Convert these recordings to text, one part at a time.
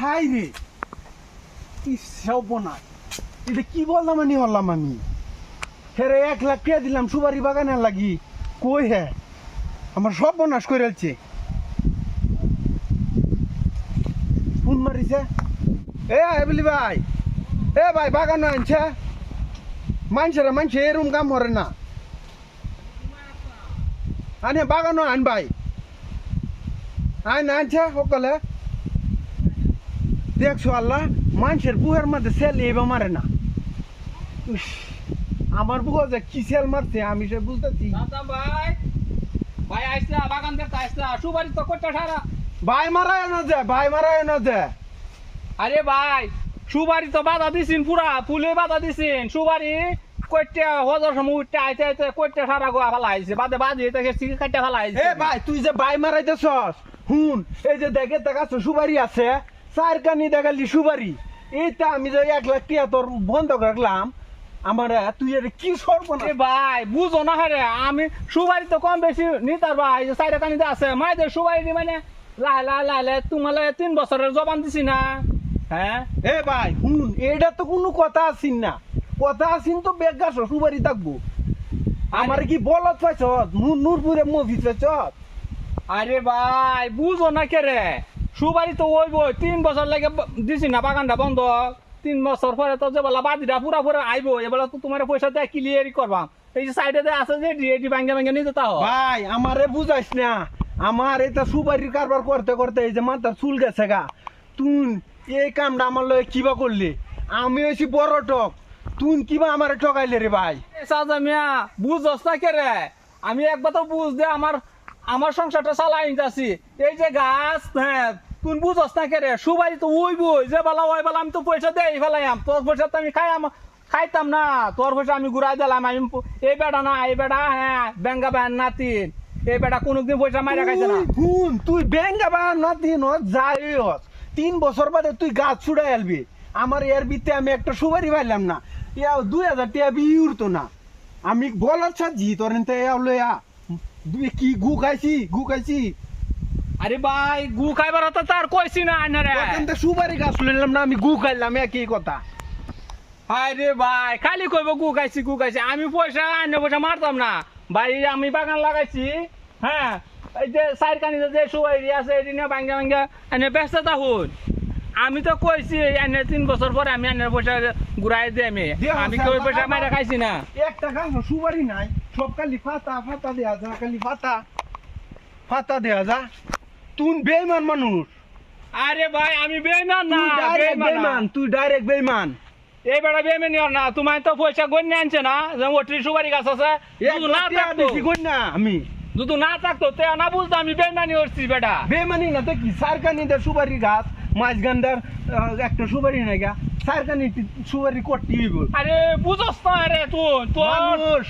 High রে? কি সর্বনাশ। এটা কি বললাম আমি বললাম আমি? হেরে এক লাখ টাকা দিলাম সুপারি বাগানের লাগি। কই হ্যাঁ আমার সর্বনাশ করে আছে ফোন মারিছে? এ, এবলি ভাই। এ ভাই বাগান আনছে। মানছে রে মানছে এরম কাম করে না। আনে বাগানো আন ভাই। আইন আনছে সকলে দেখছ আল্লাহ মানুষের বুহের মধ্যে সেল এবার মারে না। আমার বুহ যে কি সেল মারছে আমি সে বুঝতেছি। ভাই। ভাই আইসলা বাগান দেখতে আইসলা সুবারি তো করতে সারা। ভাই মারায় না যে ভাই মারায় না যে। আরে ভাই সুবারি তো বাধা দিছিন পুরা ফুলে বাধা দিছিন। সুবারি কইতে হজার সময় উঠতে আইতে আইতে কইতে সারা গোয়া ফেলা আইছে। বাদে বাজি এটা গেছি কাটতে ফেলা আইছে। এ ভাই তুই যে ভাই মারাইতেছস হুন এই যে দেখে দেখাচ্ছ সুবারি আছে চার কানি দেখালি সুবারি এইটা আমি যে এক লাখ টিয়া তোর বন্ধ রাখলাম আমার তুই এর কি সর্বনাশ? আরে ভাই বুঝো না হারে আমি সুবারি তো কম বেশি নিতার ভাই যে সাইডে কানিতে আছে মাইদের সুবারি মানে? লাই লাই লাই লাই তোমালে তিন বছরের জবান দিছি না। হ্যাঁ? এ ভাই হুন এটা তো কোনো কথা আসিন না। কথা আসিন তো বেগাস সুবারি থাকব। আমার কি বলত পাইছ? নূরপুরে মফিস পাইছ? আরে ভাই বুঝো না কে রে? সুবারি তো ওই বই তিন বছর লাগে দিছি না বাগানটা বন্ধ। তিন বছর পরে তো যে বলা বাদিটা পুরা পুরা আইব এবেলা তো তোমার পয়সা দিয়ে ক্লিয়ারই করবাম এই যে সাইডে দিয়ে আছে যে এটি ভাঙ্গে ভাঙ্গে নিতে তাও। ভাই আমারে বুঝাইস না আমার এটা সুপারির কারবার করতে করতে এই যে মাথার চুল গেছে গা। তুই এই কামটা আমার লয়ে কিবা করলি? আমি হয়েছি বড় টক। তুই কিবা আমারে ঠকাইলে রে ভাই। সাজা মিয়া বুঝস না কে রে? আমি একবার তো বুঝ দে আমার আমার সংসারটা চালাই নিতেছি এই যে গাছ হ্যাঁ তুই বুঝস না কে রে সুবারি তো ওই বই যে বেলা ওই বেলা আমি তো পয়সা দেই ফেলাইম তোর পয়সা তো আমি খাই আম- খাইতাম না। তোর পয়সা আমি ঘুরাই দিলাম, আমি এই বেটা না, এই বেটা হ্যাঁ বেঙ্গা বেন নাতিন। এই বেটা কোনোদিন পয়সা মাইরা খাইছে না। হুন তুই ব্যাংকা বা না দিন যাই তিন বছর বাদে তুই গাছ ছুড়াই আলবি। আমার এর বিতে আমি একটা সুপারি পাইলাম না। ইয়া দুই হাজার টাকা বিয়ে উঠতো না। আমি বলার সাজি তোর লয়া কি গু খাইছি গু খাইছি। আরে ভাই গু খাইবার তো তার কইছি না আইনা রে। এখানতে সুপারি গাছ লইলাম না আমি গু খাইলাম একই কথা? হাই রে ভাই খালি কইব গু খাইছি গু খাইছি। আমি পয়সা আইনে পয়সা মারতাম না। ভাই আমি বাগান লাগাইছি হ্যাঁ? এই যে সাইড কানিতে যে সুবাই আছে এটি নিয়ে ভাঙ্গা ভাঙ্গা এনে ব্যস্ত থাকুন। আমি তো কইছি এনে তিন বছর পরে আমি এনে পয়সা ঘুরাই দিয়ে আমি। আমি কই পয়সা মাইরা খাইছি না? একটা গাছ সুপারি নাই। সব খালি ফাতা ফাতা দেয়া যা খালি ফাতা ফাতা দেয়া যা। তুই বেইমান মানুষ। আরে ভাই আমি বেইমান না বেইমান। বেইমান তুই ডাইরেক্ট বেইমান। এই বেড়া বেইমানি আর না তো পয়সা গন্যা আনছে না যে ওটি সুপারি গাছ আছে না থাকতো। আমি। যদি না থাকতো তে না বুঝতো আমি বেইমানি করছি বেটা। বেমানি না তো কি? সারকানিতে সুপারি গাছ মাঝগান্ডার আহ, একটা সুপারি নাই গা। সারকানি সুপারি করতে আরে বুঝস না রে তুই মানুষ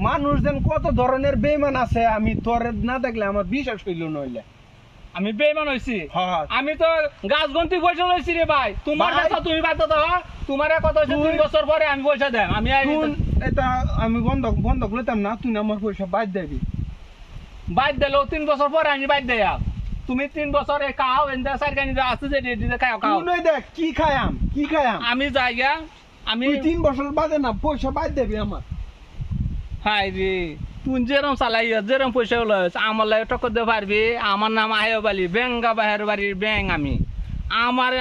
মানুষ যেন কত ধরনের বেমান আছে আমি তোর না দেখলে আমার বিশ্বাস হইল নইলে। আমি বেইমান হইছি। হ্যাঁ আমি তো গাছ গন্তি পয়সা লইছি রে ভাই। তোমার। কথা তুমি বাদ দাও তোমার কথা হচ্ছে তিন বছর পরে আমি পয়সা দেব। আমি এটা আমি বন্ধক বন্ধক লইতাম না তুই আমার পয়সা বাদ দেবি বাইর দিলো তিন বছর পরে আমি বাদ দেয়া। তুমি তিন বছরে খাও এনদা সারকানি যা আছে যে দিতে খাও খাও। তুই দেখ কি খায়াম কি খায়াম? আমি যাই গা আমি তিন বছর বাদে না পয়সা বাদ দেবি আমার। হাই রে। যেরম চালাই যেরম পয়সা হলো আমার লাগে টক্কর দিতে পারবি। আমার নাম আয়ো বালি, বেঙ্গা বাহের বাড়ির ব্যাং আমি। আমার,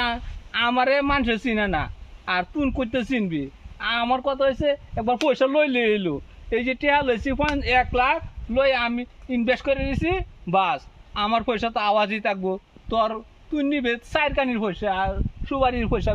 আমারে মানুষ চিনে না, আর তুই করতে চিনবি। আমার কথা হয়েছে একবার পয়সা লই লই এলো এই যে টিয়া লইছি এক লাখ, লই আমি ইনভেস্ট করে দিছি, বাস। আমার পয়সা তো আওয়াজই থাকব। তোর তুই নিবে চার কানির পয়সা, আর সুবারির পয়সা